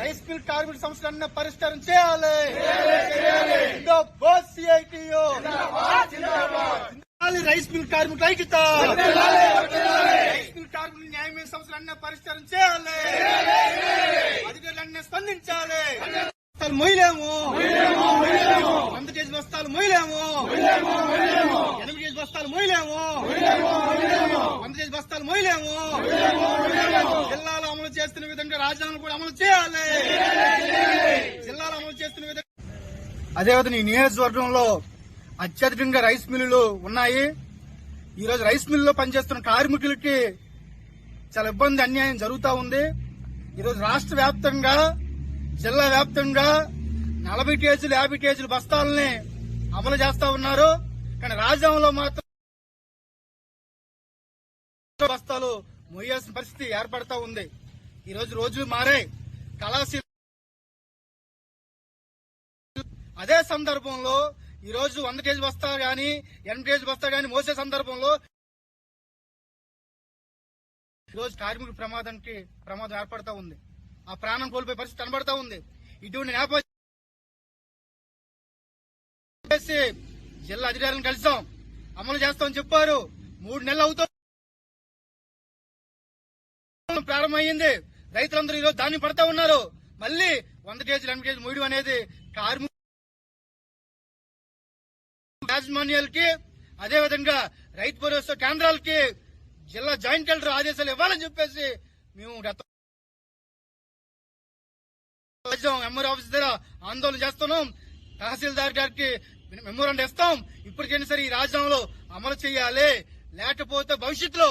Rice mill కార్మిక సమస్యలన్నీ పరిష్కారం చేయాలి. రైస్ మిల్ కార్మికుల ఐక్యత. రైస్ మిల్ కార్మికుల న్యాయమైన సమస్యలన్నీ పరిష్కారం చేయాలి. అధికారులన్నీ స్పందించాలి. మొయ్యలేము. వంద కేజీ బస్తాలు మొయ్యలేము. ఎనిమిది కేజీ బస్తాలు మొయ్యలేము. వంద మోయలేము జిల్లాలో అమలు చేస్తున్న విధంగా రాజధాని కూడా అమలు చేయాలి. జిల్లాలో అమలు చేస్తున్న విధంగా అదేవిధంగా ఈ నియోజకవర్గంలో అత్యధికంగా రైస్ మిల్లులు ఉన్నాయి. ఈ రోజు రైస్ మిల్లులో పనిచేస్తున్న కార్మికులకి చాలా ఇబ్బంది అన్యాయం జరుగుతూ ఉంది. ఈరోజు రాష్ట్ర వ్యాప్తంగా జిల్లా వ్యాప్తంగా నలభై కేజీలు యాభై కేజీలు బస్తాలని అమలు చేస్తా ఉన్నారు. కానీ రాజ్యాంగంలో మాత్రం బస్తాలు మొయ్యాల్సిన పరిస్థితి ఏర్పడతా ఉంది. ఈ రోజు రోజు మారే కళాశీల అదే సందర్భంలో ఈ రోజు వంద కేజీ బస్తా గాని ఎనభై కేజీ బస్తా గాని మోసే సందర్భంలో ఈ రోజు కార్మికుల ప్రమాదానికి ప్రమాదం ఏర్పడతా ఉంది. ఆ ప్రాణం కోల్పోయే పరిస్థితి కనబడతా ఉంది. ఇటువంటి నేపథ్యం జిల్లా అధికారులను కలిసాం. అమలు చేస్తామని చెప్పారు. మూడు నెలలు అవుతా అవుతుంది ప్రారంభమైంది. రైతులందరూ ఈరోజు దాన్ని పడతా ఉన్నారు. మళ్ళీ వంద కేజీలు ఎనభై కేజీలు మూయడం అనేది కార్మిక యాజమాన్యాలకి అదేవిధంగా రైతు భరోసా కేంద్రాలకి జిల్లా జాయింట్ కలెక్టర్ ఆదేశాలు ఇవ్వాలని చెప్పేసి మేము గత ఎంఆర్ ఆఫీస్ దగ్గర ఆందోళన చేస్తున్నాం. తహసీల్దార్ గారికి మెమోరాండం ఇస్తాం. ఇప్పటికైనా సరే ఈ రాజ్యాంగంలో అమలు చేయాలి. లేకపోతే భవిష్యత్తులో